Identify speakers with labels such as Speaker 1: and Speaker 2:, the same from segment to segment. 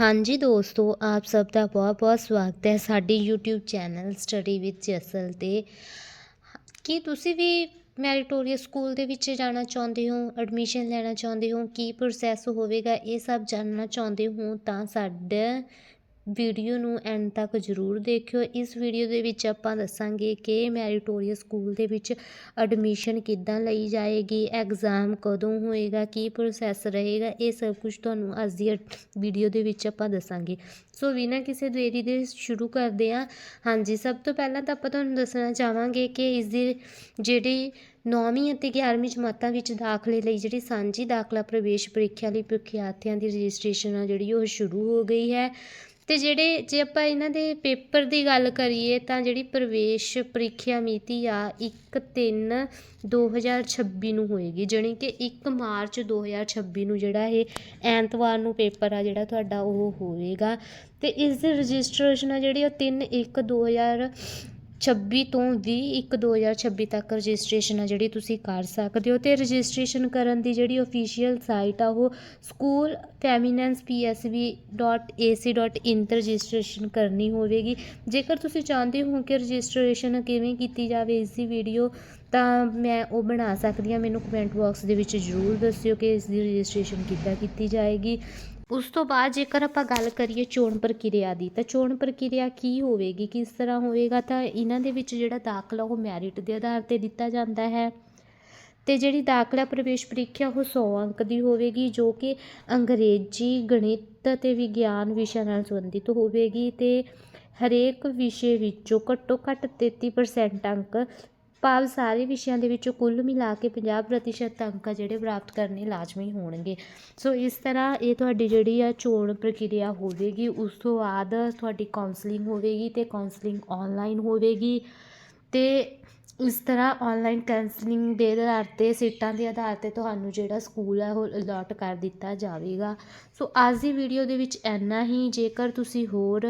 Speaker 1: ਹਾਂਜੀ ਦੋਸਤੋ, ਆਪ ਸਭ ਦਾ ਬਹੁਤ ਬਹੁਤ ਸਵਾਗਤ ਹੈ ਸਾਡੀ YouTube channel study with Jasal 'ਤੇ। ਕੀ ਤੁਸੀਂ ਵੀ ਮੈਰੀਟੋਰੀਅਸ ਸਕੂਲ ਦੇ ਵਿੱਚ ਜਾਣਾ ਚਾਹੁੰਦੇ ਹੋ ਐਡਮਿਸ਼ਨ ਲੈਣਾ ਚਾਹੁੰਦੇ ਹੋ, ਕੀ ਪ੍ਰੋਸੈਸ ਹੋਵੇਗਾ, ਇਹ ਸਭ ਜਾਣਨਾ ਚਾਹੁੰਦੇ ਹੋ ਤਾਂ ਸਾਡਾ ਵੀਡੀਓ ਨੂੰ ਐਂਡ ਤੱਕ ਜ਼ਰੂਰ ਦੇਖਿਓ। ਇਸ ਵੀਡੀਓ ਦੇ ਵਿੱਚ ਆਪਾਂ ਦੱਸਾਂਗੇ ਕਿ ਮੈਰੀਟੋਰੀਅਲ ਸਕੂਲ ਦੇ ਵਿੱਚ ਐਡਮਿਸ਼ਨ ਕਿੱਦਾਂ ਲਈ ਜਾਏਗੀ ਐਗਜ਼ਾਮ ਕਦੋਂ ਹੋਏਗਾ, ਕੀ ਪ੍ਰੋਸੈਸ ਰਹੇਗਾ, ਇਹ ਸਭ ਕੁਝ ਤੁਹਾਨੂੰ ਅੱਜ ਦੀ ਵੀਡੀਓ ਦੇ ਵਿੱਚ ਆਪਾਂ ਦੱਸਾਂਗੇ। ਸੋ ਬਿਨਾਂ ਕਿਸੇ ਦੇਰੀ ਦੇ ਸ਼ੁਰੂ ਕਰਦੇ ਹਾਂ। ਹਾਂਜੀ, ਸਭ ਤੋਂ ਪਹਿਲਾਂ ਤਾਂ ਆਪਾਂ ਤੁਹਾਨੂੰ ਦੱਸਣਾ ਚਾਹਾਂਗੇ ਕਿ ਇਸ ਦੀ ਜਿਹੜੀ ਨੌਵੀਂ ਅਤੇ 11ਵੀਂ ਜਮਾਤਾਂ ਵਿੱਚ ਦਾਖਲੇ ਲਈ ਜਿਹੜੀ ਸਾਂਝੀ ਦਾਖਲਾ ਪ੍ਰਵੇਸ਼ ਪ੍ਰੀਖਿਆ ਲਈ ਪ੍ਰੀਖਿਆਰਥੀਆਂ ਦੀ ਰਜਿਸਟ੍ਰੇਸ਼ਨ ਆ ਜਿਹੜੀ ਉਹ ਸ਼ੁਰੂ ਹੋ ਗਈ ਹੈ। ਅਤੇ ਜਿਹੜੇ ਜੇ ਆਪਾਂ ਇਹਨਾਂ ਦੇ ਪੇਪਰ ਦੀ ਗੱਲ ਕਰੀਏ ਤਾਂ ਜਿਹੜੀ ਪ੍ਰਵੇਸ਼ ਪ੍ਰੀਖਿਆ ਮਿਤੀ ਆ 1 3 2026 ਨੂੰ ਹੋਏਗੀ, ਜਾਣੀ ਕਿ ਇੱਕ ਮਾਰਚ 2026 ਨੂੰ ਜਿਹੜਾ ਇਹ ਐਤਵਾਰ ਨੂੰ ਪੇਪਰ ਆ ਜਿਹੜਾ ਤੁਹਾਡਾ ਉਹ ਹੋਵੇਗਾ ਅਤੇ ਇਸ ਦੀ ਰਜਿਸਟ੍ਰੇਸ਼ਨ ਆ ਜਿਹੜੀ ਉਹ 3 1 ਛੱਬੀ ਤੋਂ 20 1 2026 ਤੱਕ ਰਜਿਸਟ੍ਰੇਸ਼ਨ ਆ ਜਿਹੜੀ ਤੁਸੀਂ ਕਰ ਸਕਦੇ ਹੋ ਅਤੇ ਰਜਿਸਟ੍ਰੇਸ਼ਨ ਕਰਨ ਦੀ ਜਿਹੜੀ ਅਫੀਸ਼ੀਅਲ ਸਾਈਟ ਆ ਉਹ school ਫੈਮੀਨੈਂਸ P S B dot A C dot in ਤੇ ਰਜਿਸਟ੍ਰੇਸ਼ਨ ਕਰਨੀ ਹੋਵੇਗੀ। ਜੇਕਰ ਤੁਸੀਂ ਚਾਹੁੰਦੇ ਹੋ ਕਿ ਰਜਿਸਟ੍ਰੇਸ਼ਨ ਕਿਵੇਂ ਕੀਤੀ ਜਾਵੇ ਇਸ ਦੀ ਵੀਡੀਓ ਤਾਂ ਮੈਂ ਉਹ ਬਣਾ ਸਕਦੀ ਹਾਂ। ਮੈਨੂੰ ਕਮੈਂਟ ਬਾਕਸ ਦੇ ਵਿੱਚ ਜ਼ਰੂਰ ਦੱਸਿਓ ਕਿ ਇਸ ਦੀ ਰਜਿਸਟ੍ਰੇਸ਼ਨ ਕਿੱਦਾਂ ਕੀਤੀ ਜਾਏਗੀ। ਉਸ ਤੋਂ ਬਾਅਦ ਜੇਕਰ ਆਪਾਂ ਗੱਲ ਕਰੀਏ ਚੋਣ ਪ੍ਰਕਿਰਿਆ ਦੀ, ਤਾਂ ਚੋਣ ਪ੍ਰਕਿਰਿਆ ਕੀ ਹੋਵੇਗੀ, ਕਿਸ ਤਰ੍ਹਾਂ ਹੋਵੇਗਾ, ਤਾਂ ਇਹਨਾਂ ਦੇ ਵਿੱਚ ਜਿਹੜਾ ਦਾਖਲਾ ਉਹ ਮੈਰਿਟ ਦੇ ਆਧਾਰ ਤੇ ਦਿੱਤਾ ਜਾਂਦਾ ਹੈ। ਤੇ ਜਿਹੜੀ ਦਾਖਲਾ ਪ੍ਰਵੇਸ਼ ਪ੍ਰੀਖਿਆ, ਉਹ 100 ਅੰਕ ਦੀ ਹੋਵੇਗੀ, ਜੋ ਕਿ ਅੰਗਰੇਜ਼ੀ, ਗਣਿਤ ਅਤੇ ਵਿਗਿਆਨ ਵਿਸ਼ਿਆਂ ਨਾਲ ਸੰਬੰਧਿਤ ਹੋਵੇਗੀ ਤੇ ਹਰੇਕ ਵਿਸ਼ੇ ਵਿੱਚੋਂ ਘੱਟੋ ਘੱਟ 33% ਅੰਕ ਭਾਵ ਸਾਰੇ ਵਿਸ਼ਿਆਂ ਦੇ ਵਿੱਚੋਂ ਕੁੱਲ ਮਿਲਾ ਕੇ 50% ਅੰਕ ਆ ਜਿਹੜੇ ਪ੍ਰਾਪਤ ਕਰਨੇ ਲਾਜ਼ਮੀ ਹੋਣਗੇ। ਸੋ ਇਸ ਤਰ੍ਹਾਂ ਇਹ ਤੁਹਾਡੀ ਜਿਹੜੀ ਆ ਚੋਣ ਪ੍ਰਕਿਰਿਆ ਹੋਵੇਗੀ, ਉਸ ਤੋਂ ਬਾਅਦ ਤੁਹਾਡੀ ਕਾਉਂਸਲਿੰਗ ਹੋਵੇਗੀ ਤੇ ਕਾਉਂਸਲਿੰਗ ਆਨਲਾਈਨ ਹੋਵੇਗੀ ਤੇ ਇਸ ਤਰ੍ਹਾਂ ਆਨਲਾਈਨ ਕਾਉਂਸਲਿੰਗ ਦੇ ਆਧਾਰ 'ਤੇ, ਸੀਟਾਂ ਦੇ ਆਧਾਰ 'ਤੇ ਤੁਹਾਨੂੰ ਜਿਹੜਾ ਸਕੂਲ ਹੈ ਉਹ ਅਲਾਟ ਕਰ ਦਿੱਤਾ ਜਾਵੇਗਾ। ਸੋ ਅੱਜ ਦੀ ਵੀਡੀਓ ਦੇ ਵਿੱਚ ਇੰਨਾ ਹੀ। ਜੇਕਰ ਤੁਸੀਂ ਹੋਰ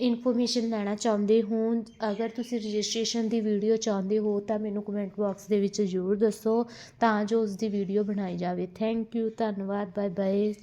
Speaker 1: ਇਨਫੋਰਮੇਸ਼ਨ ਲੈਣਾ ਚਾਹੁੰਦੇ ਹੋ, ਅਗਰ ਤੁਸੀਂ ਰਜਿਸਟ੍ਰੇਸ਼ਨ ਦੀ ਵੀਡੀਓ ਚਾਹੁੰਦੇ ਹੋ, ਤਾਂ ਮੈਨੂੰ ਕਮੈਂਟ ਬਾਕਸ ਦੇ ਵਿੱਚ ਜ਼ਰੂਰ ਦੱਸੋ ਤਾਂ ਜੋ ਉਸ ਦੀ ਵੀਡੀਓ ਬਣਾਈ ਜਾਵੇ। ਥੈਂਕ ਯੂ ਧੰਨਵਾਦ ਬਾਏ ਬਾਏ